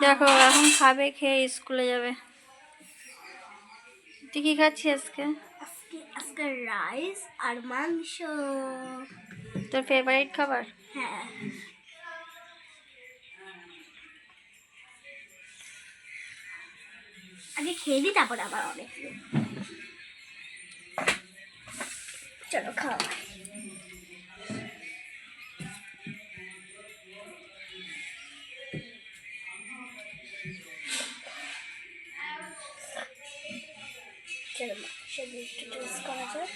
দেখো এখন খাবে খেয়ে স্কুলে যাবে তুই কি খাচ্ছিস আজকে আজকে আজকে রাইস আর মাংস তোর ফেভারিট খাবার হ্যাঁ আগে খেয়ে দিই তারপর আবার অনেক চলো খাওয়া চলো সেগুলো একটু টেস্ট করা যাক।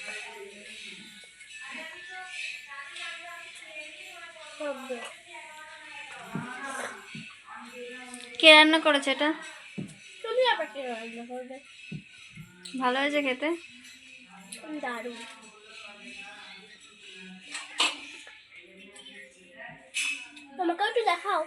কে রান্না করেছে এটা? তুমি আবার কি রান্না করবে? ভালো হয়েছে খেতে? দারুণ। আমাকেও একটু দেখাও।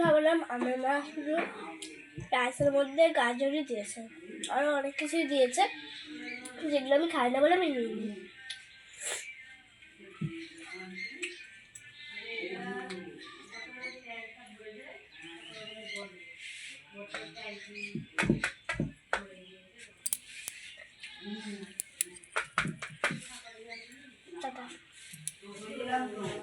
ভাবলাম আমার মা শুধু রাইসের মধ্যে গাজরই দিয়েছে আরও অনেক কিছুই দিয়েছে যেগুলো আমি খাই না বলে আমি নিই নি। 嗯。